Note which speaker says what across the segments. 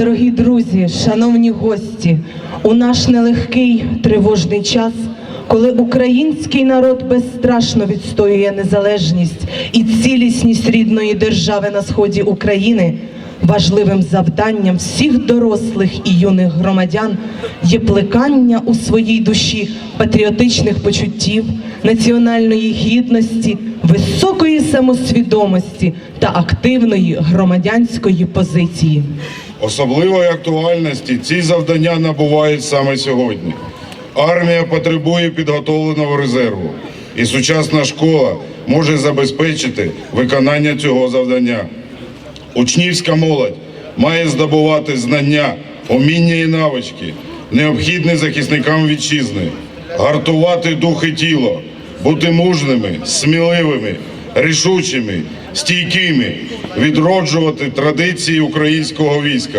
Speaker 1: Дорогі друзі, шановні гості, у наш нелегкий тривожний час, коли український народ безстрашно відстоює незалежність і цілісність рідної держави на сході України, важливим завданням всіх дорослих і юних громадян є плекання у своїй душі патріотичних почуттів, національної гідності, високої самосвідомості та активної громадянської позиції.
Speaker 2: Особливої актуальності ці завдання набувають саме сьогодні. Армія потребує підготовленого резерву, і сучасна школа може забезпечити виконання цього завдання. Учнівська молодь має здобувати знання, уміння і навички, необхідні захисникам вітчизни, гартувати дух і тіло, бути мужними, сміливими, рішучими, стійкими, відроджувати традиції українського війська.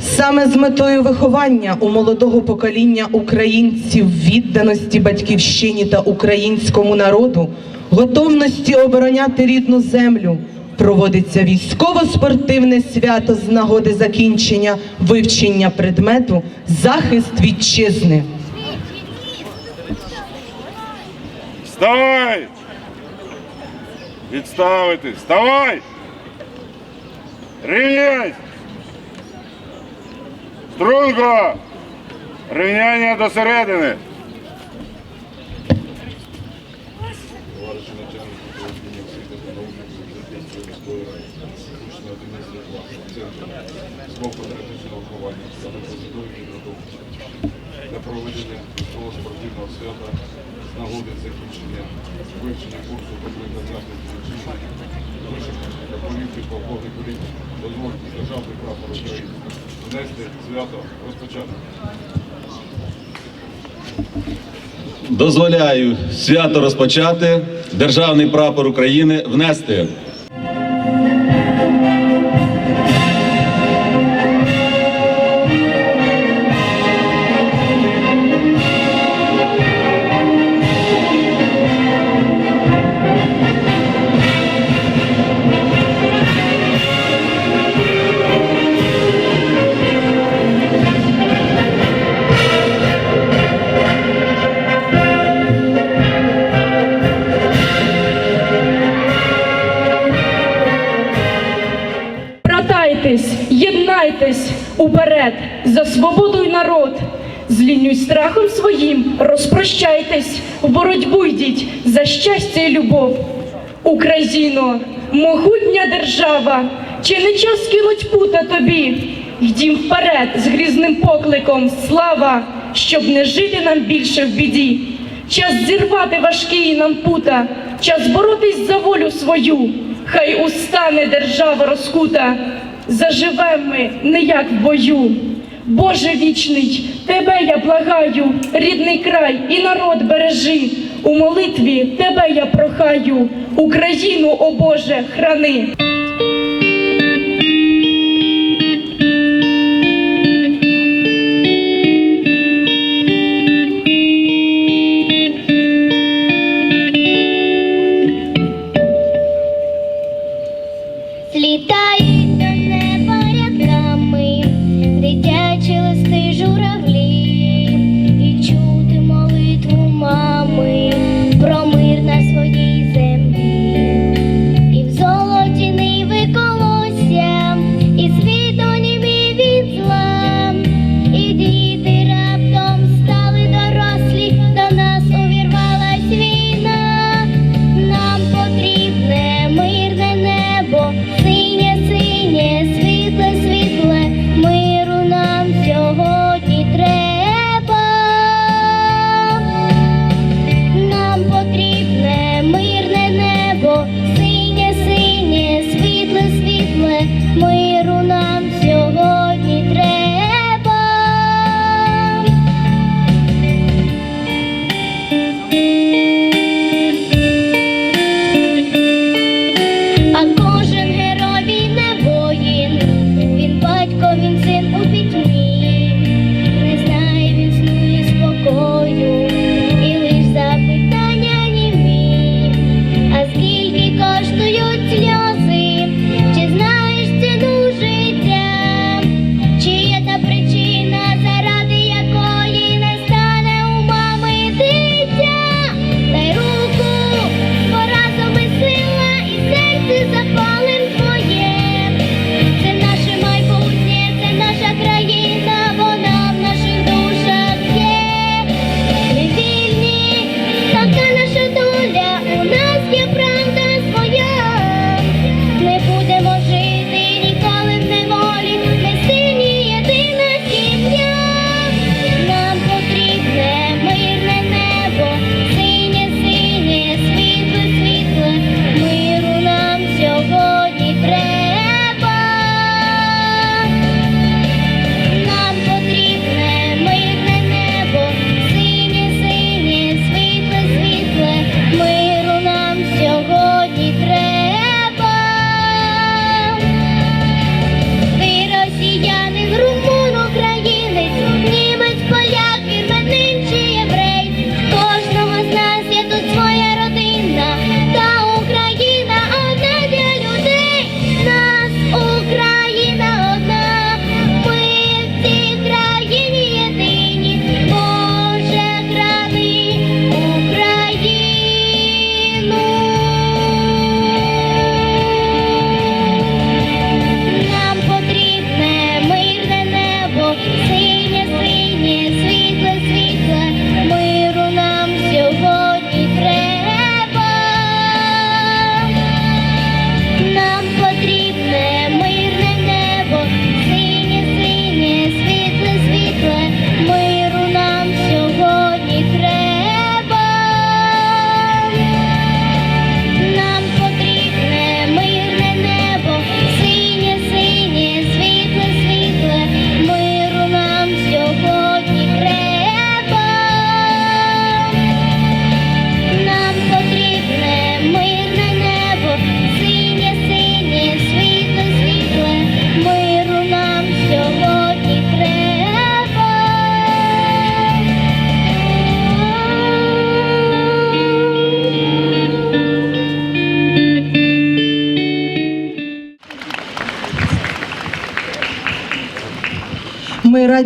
Speaker 1: Саме з метою виховання у молодого покоління українців відданості батьківщині та українському народу, готовності обороняти рідну землю, проводиться військово-спортивне свято з нагоди закінчення вивчення предмету захист вітчизни.
Speaker 2: Вставай! Відставити! Вставай! Рівняйсь! Струнко! Рівняння до середини!
Speaker 3: для проведення цього спортивного свята нагоди закінчення вивчення курсу потрібно захисту вітчизни. Доповівки полковник Кулік, дозвольте державний прапор України. Внести свято розпочати.
Speaker 4: Дозволяю свято розпочати. Державний прапор України внести.
Speaker 5: З лінню й страхом своїм розпрощайтесь, в боротьбу йдіть за щастя й любов. Україно, могутня держава, чи не час кинуть пута тобі? Йдім вперед з грізним покликом, слава, щоб не жити нам більше в біді. Час зірвати важкі нам пута, час боротись за волю свою. Хай устане держава розкута, заживем ми не як в бою. Боже вічний, тебе я благаю, рідний край і народ бережи. У молитві тебе я прохаю, Україну, о Боже, храни.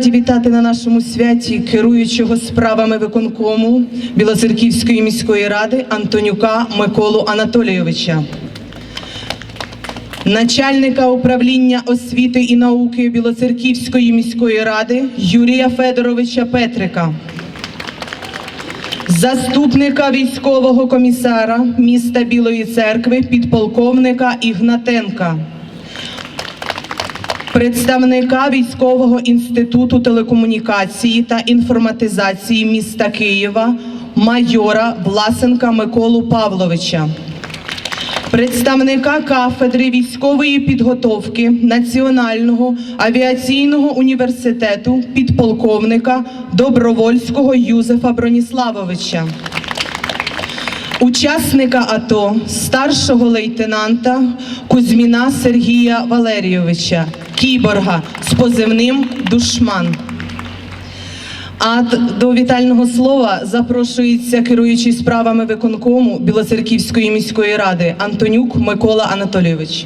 Speaker 1: Раді вітати на нашому святі керуючого справами виконкому Білоцерківської міської ради Антонюка Миколу Анатолійовича. Начальника управління освіти і науки Білоцерківської міської ради Юрія Федоровича Петрика, заступника військового комісара міста Білої церкви підполковника Ігнатенка, представника військового інституту телекомунікації та інформатизації міста Києва майора Власенка Миколу Павловича. Представника кафедри військової підготовки Національного авіаційного університету підполковника Добровольського Юзефа Броніславовича, учасника АТО старшого лейтенанта Кузьміна Сергія Валерійовича, кіборга з позивним Душман. А до вітального слова запрошується керуючий справами виконкому Білоцерківської міської ради Антонюк Микола Анатолійович.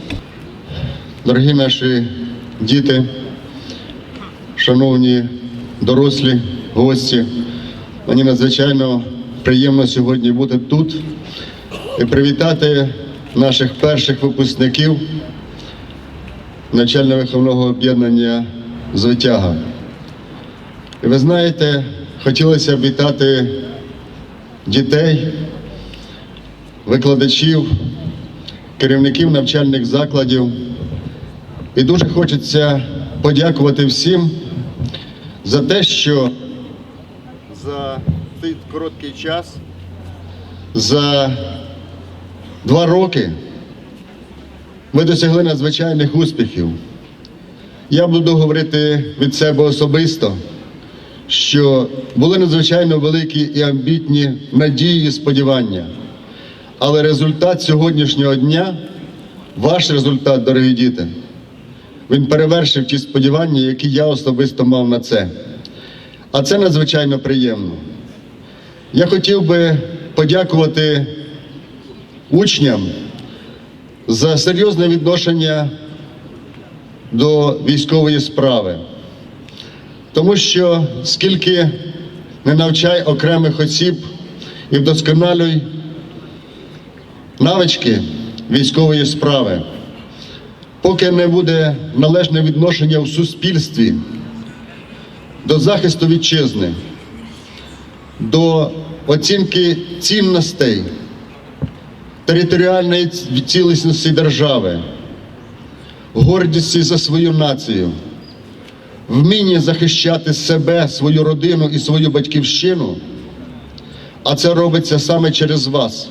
Speaker 6: Дорогі наші діти, шановні дорослі гості, мені надзвичайно приємно сьогодні бути тут і привітати наших перших випускників навчально-виховного об'єднання «Звитяга». І ви знаєте, хотілося вітати дітей, викладачів, керівників навчальних закладів. І дуже хочеться подякувати всім за те, що за цей короткий час, за два роки ви досягли надзвичайних успіхів. Я буду говорити від себе особисто, що були надзвичайно великі і амбітні надії і сподівання. Але результат сьогоднішнього дня, ваш результат, дорогі діти, він перевершив ті сподівання, які я особисто мав на це. А це надзвичайно приємно. Я хотів би подякувати учням за серйозне відношення до військової справи. Тому що скільки не навчай окремих осіб і вдосконалюй навички військової справи, поки не буде належне відношення в суспільстві до захисту вітчизни, до оцінки цінностей територіальної цілісності держави, гордісті за свою націю, вміння захищати себе, свою родину і свою батьківщину, а це робиться саме через вас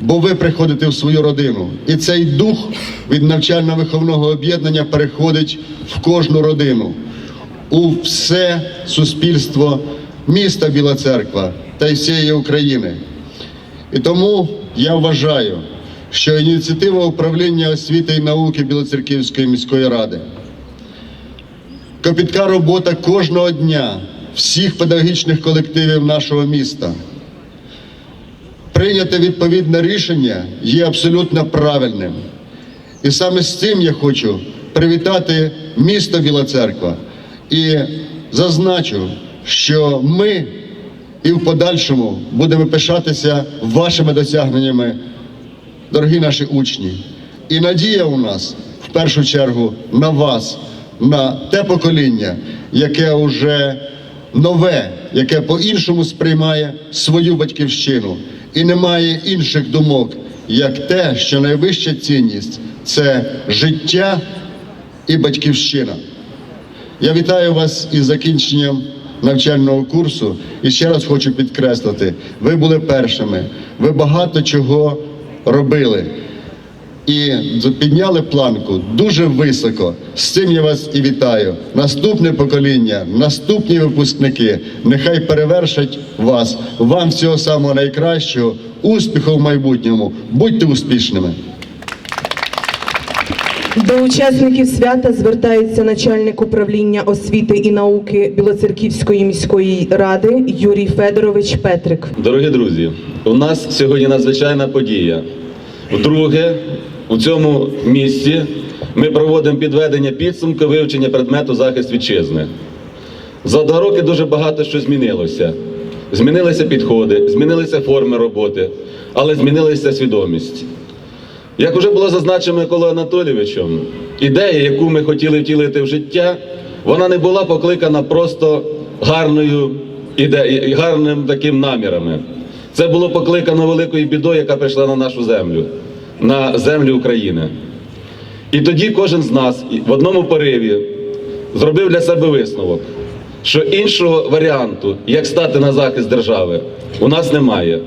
Speaker 6: бо ви приходите в свою родину. І цей дух від навчально-виховного об'єднання переходить в кожну родину, у все суспільство міста Біла Церква та й всієї України. І тому я вважаю, що ініціатива управління освіти і науки Білоцерківської міської ради, копітка робота кожного дня всіх педагогічних колективів нашого міста прийняте відповідне рішення є абсолютно правильним. І саме з цим я хочу привітати місто Біла Церква і зазначу, що ми і в подальшому будемо пишатися вашими досягненнями, дорогі наші учні. І надія у нас в першу чергу на вас, на те покоління, яке вже нове, яке по-іншому сприймає свою батьківщину і не має інших думок, як те, що найвища цінність це життя і батьківщина. Я вітаю вас із закінченням навчального курсу і ще раз хочу підкреслити: ви були першими, ви багато чого робили і підняли планку дуже високо. З цим я вас і вітаю. Наступне покоління, наступні випускники, нехай перевершать вас. Вам всього самого найкращого, успіху в майбутньому. Будьте успішними.
Speaker 1: До учасників свята звертається начальник управління освіти і науки Білоцерківської міської ради Юрій Федорович Петрик.
Speaker 4: Дорогі друзі, у нас сьогодні надзвичайна подія. Вдруге, у цьому місці ми проводимо підведення підсумку вивчення предмету захист вітчизни. За два роки дуже багато що змінилося. Змінилися підходи, змінилися форми роботи, але змінилася свідомість. Як вже було зазначено Миколою Анатолійовичем, ідея, яку ми хотіли втілити в життя, вона не була покликана просто гарною ідеєю, гарним таким намірами. Це було покликано великою бідою, яка прийшла на нашу землю, на землю України. І тоді кожен з нас в одному пориві зробив для себе висновок, що іншого варіанту, як стати на захист держави, у нас немає.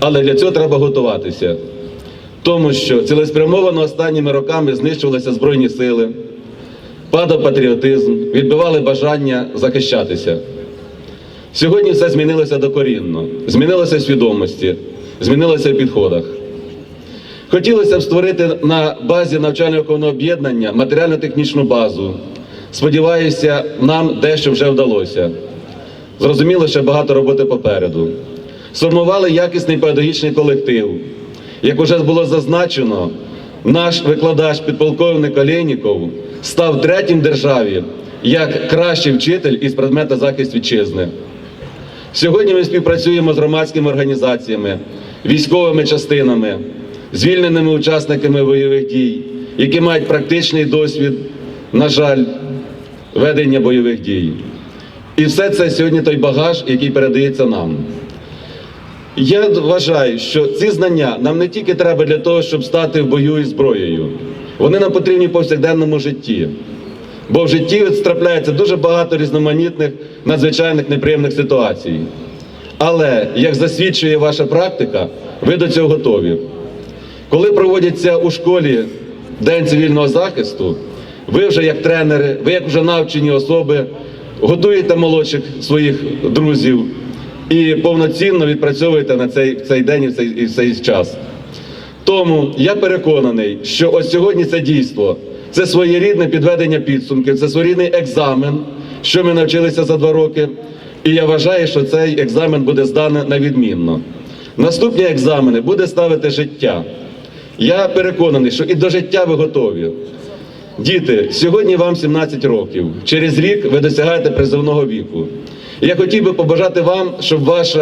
Speaker 4: Але для цього треба готуватися. Тому що цілеспрямовано останніми роками знищувалися Збройні сили, падав патріотизм, відбивали бажання захищатися. Сьогодні все змінилося докорінно, змінилося в свідомості, змінилося в підходах. Хотілося б створити на базі навчально-виховного об'єднання матеріально-технічну базу. Сподіваюся, нам дещо вже вдалося. Зрозуміло, ще багато роботи попереду. Сформували якісний педагогічний колектив. Як уже було зазначено, наш викладач підполковник Олєніков став третім державі як кращий вчитель із предмета захист вітчизни. Сьогодні ми співпрацюємо з громадськими організаціями, військовими частинами, звільненими учасниками бойових дій, які мають практичний досвід, на жаль, ведення бойових дій. І все це сьогодні той багаж, який передається нам. Я вважаю, що ці знання нам не тільки треба для того, щоб стати в бою і зброєю. Вони нам потрібні в повсякденному житті. Бо в житті трапляється дуже багато різноманітних, надзвичайних неприємних ситуацій. Але, як засвідчує ваша практика, ви до цього готові. Коли проводиться у школі День цивільного захисту, ви вже як тренери, ви як вже навчені особи, готуєте молодших своїх друзів і повноцінно відпрацьовуєте на цей, цей день і в цей, в цей час. Тому я переконаний, що ось сьогодні це дійство, це своєрідне підведення підсумків, це своєрідний екзамен, що ми навчилися за два роки. І я вважаю, що цей екзамен буде зданий на відмінно. Наступні екзамени буде ставити життя. Я переконаний, що і до життя ви готові. Діти, сьогодні вам 17 років. Через рік ви досягаєте призовного віку. Я хотів би побажати вам, щоб ваші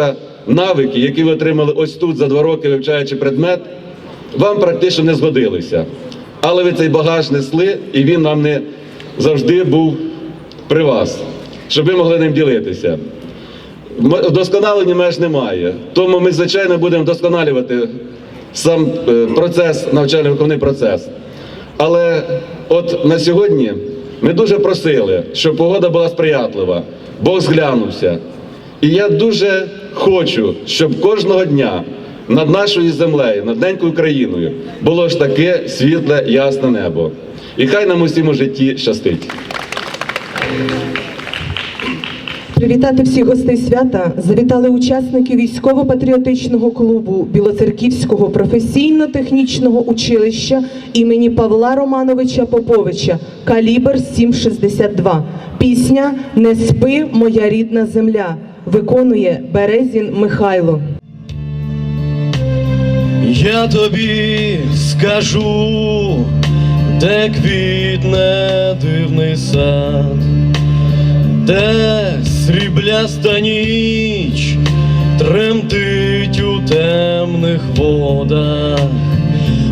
Speaker 4: навики, які ви отримали ось тут за два роки, вивчаючи предмет, вам практично не згодилися. Але ви цей багаж несли, і він нам не завжди був при вас, щоб ви могли ним ділитися. Вдосконалення меж немає. Тому ми, звичайно, будемо вдосконалювати сам е, процес, навчально-виховний процес. Але от на сьогодні ми дуже просили, щоб погода була сприятлива, Бог зглянувся. І я дуже хочу, щоб кожного дня над нашою землею, над ненькою країною було ж таке світле, ясне небо. І хай нам усім у житті щастить.
Speaker 1: Привітати всіх гостей свята завітали учасники військово-патріотичного клубу Білоцерківського професійно-технічного училища імені Павла Романовича Поповича Калібр 762. Пісня Не спи, моя рідна земля виконує Березін Михайло.
Speaker 7: Я тобі скажу, де квітне дивний сад, де срібляста ніч тремтить у темних водах,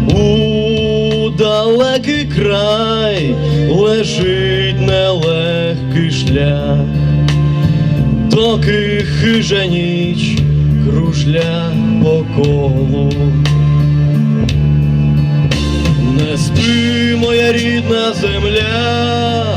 Speaker 7: у далекий край лежить нелегкий шлях. Доки хижа ніч кружля по колу. Не спи, моя рідна земля,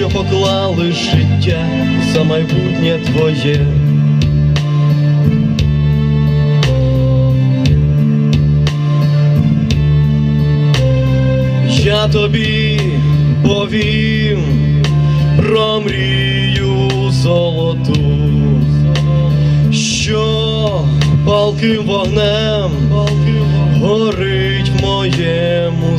Speaker 7: що поклали життя за майбутнє твоє. Я тобі повім про мрію золоту, що палким вогнем горить в моєму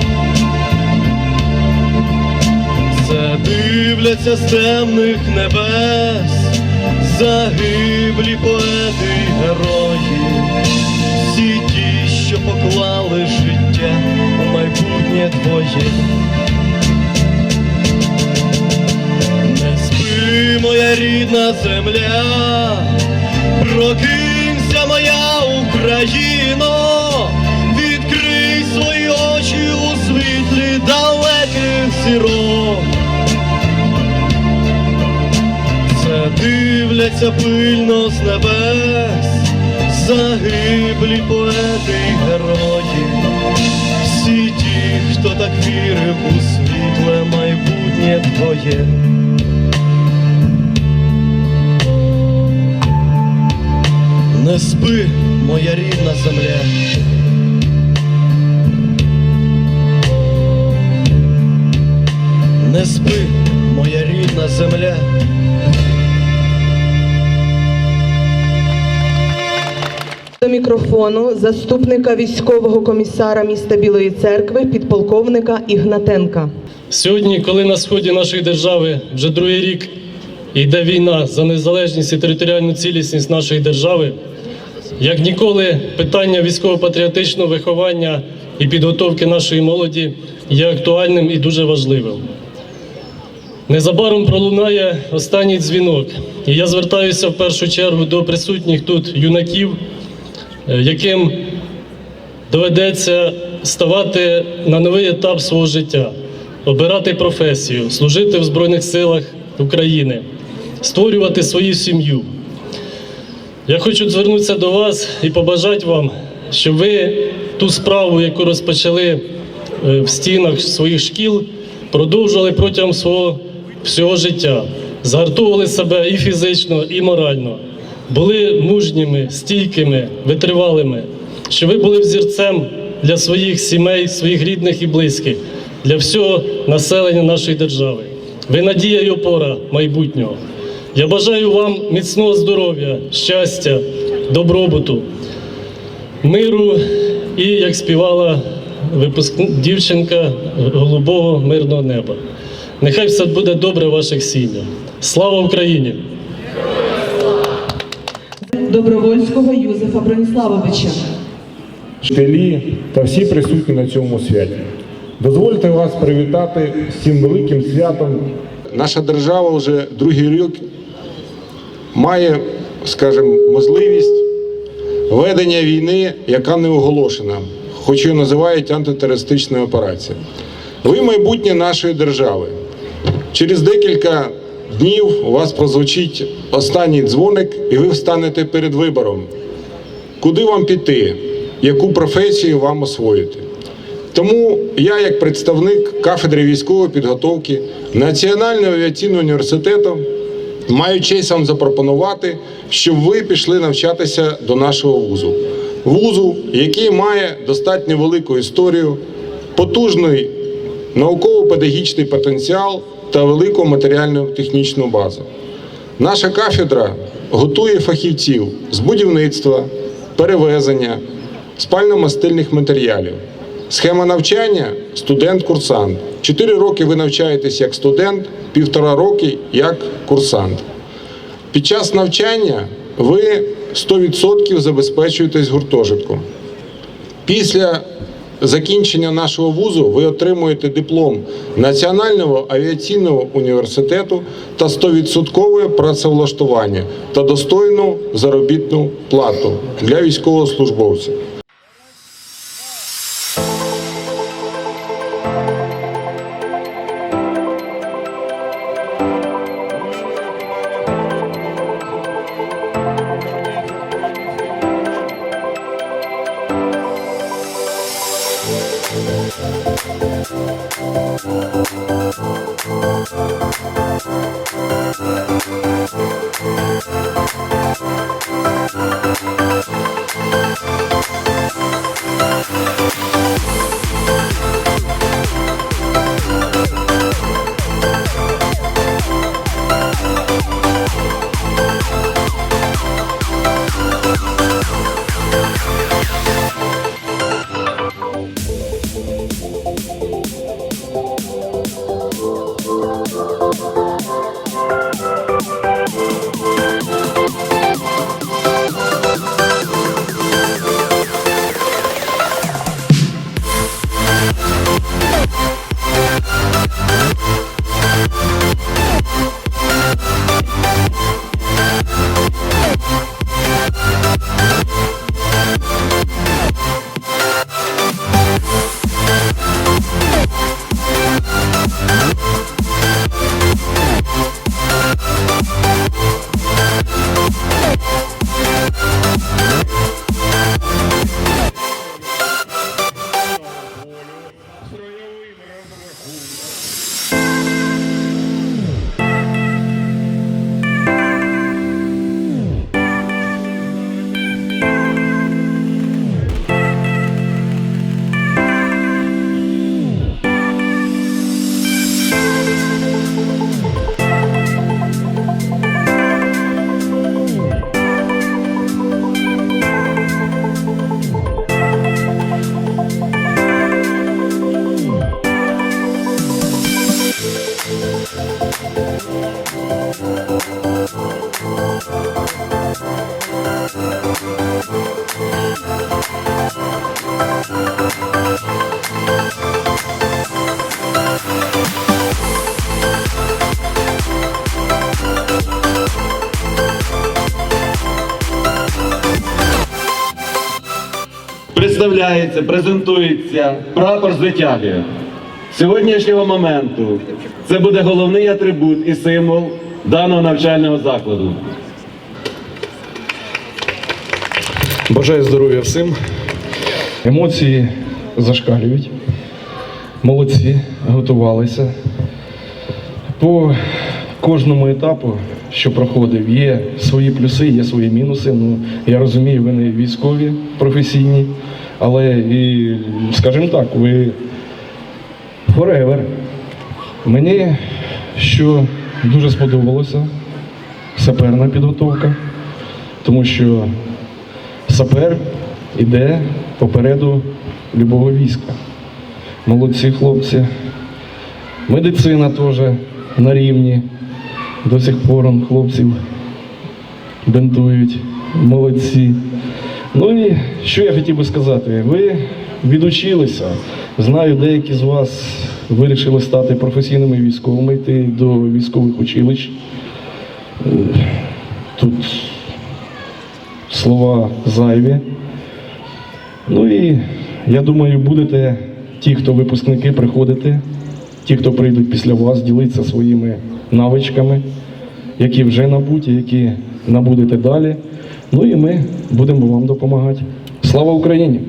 Speaker 7: Дивляться з темних небес, загиблі поети й герої, всі ті, що поклали життя у майбутнє твоє. Не спи, моя рідна земля, прокинься, моя Україно, відкрий свої очі у світлі далеких зірок. Дивляться пильно з небес, загиблі поети й герої, всі ті, хто так вірив у світле майбутнє твоє. Не спи, моя рідна земля. Не спи, моя рідна земля.
Speaker 1: До мікрофону заступника військового комісара міста Білої церкви, підполковника Ігнатенка.
Speaker 8: Сьогодні, коли на сході нашої держави вже другий рік йде війна за незалежність і територіальну цілісність нашої держави, як ніколи питання військово-патріотичного виховання і підготовки нашої молоді є актуальним і дуже важливим. Незабаром пролунає останній дзвінок, і я звертаюся в першу чергу до присутніх тут юнаків, яким доведеться ставати на новий етап свого життя, обирати професію, служити в Збройних силах України, створювати свою сім'ю. Я хочу звернутися до вас і побажати вам, щоб ви ту справу, яку розпочали е, в стінах своїх шкіл, продовжували протягом свого всього життя, згартовували себе і фізично, і морально, були мужніми, стійкими, витривалими, щоб ви були взірцем для своїх сімей, своїх рідних і близьких, для всього населення нашої держави. Ви надія і опора майбутнього. Я бажаю вам міцного здоров'я, щастя, добробуту, миру і, як співала випускн... дівчинка голубого мирного неба. Нехай все буде добре в ваших сім'ях. Слава Україні!
Speaker 1: Добровольського Юзефа Броніславовича.
Speaker 9: вчителі та всі присутні на цьому святі. Дозвольте вас привітати з цим великим святом.
Speaker 3: Наша держава вже другий рік має, скажімо, можливість ведення війни, яка не оголошена, хоч і називають антитерористичною операцією. Ви майбутнє нашої держави. Через декілька днів у вас прозвучить останній дзвоник, і ви встанете перед вибором, куди вам піти, яку професію вам освоїти. Тому я, як представник кафедри військової підготовки Національного авіаційного університету, маю честь вам запропонувати, щоб ви пішли навчатися до нашого вузу. Вузу, який має достатньо велику історію, потужний науково-педагогічний потенціал та велику матеріальну технічну базу. Наша кафедра готує фахівців з будівництва, перевезення, спально-мастильних матеріалів. Схема навчання студент-курсант. Чотири роки ви навчаєтесь як студент, півтора роки як курсант. Під час навчання ви 100% забезпечуєтесь гуртожитком. Після закінчення нашого вузу ви отримуєте диплом Національного авіаційного університету та 100% працевлаштування та достойну заробітну плату для військовослужбовців.
Speaker 4: Представляється, презентується прапор з витяги. З Сьогоднішнього моменту це буде головний атрибут і символ даного навчального закладу.
Speaker 10: Бажаю здоров'я всім. Емоції зашкалюють. Молодці, готувалися. По кожному етапу, що проходив, є свої плюси, є свої мінуси. Ну, я розумію, ви не військові професійні, але і, скажімо так, ви forever. Мені що дуже сподобалося, саперна підготовка, тому що сапер іде попереду любого війська. Молодці хлопці. Медицина теж на рівні. До сих пор хлопців бинтують. Молодці. Ну і що я хотів би сказати? Ви відучилися. Знаю, деякі з вас вирішили стати професійними військовими, йти до військових училищ. Е, Тут слова зайві. Ну і я думаю, будете ті, хто випускники, приходити, ті, хто прийдуть після вас, ділитися своїми навичками, які вже набуті, які набудете далі. Ну і ми будемо вам допомагати. Слава Україні!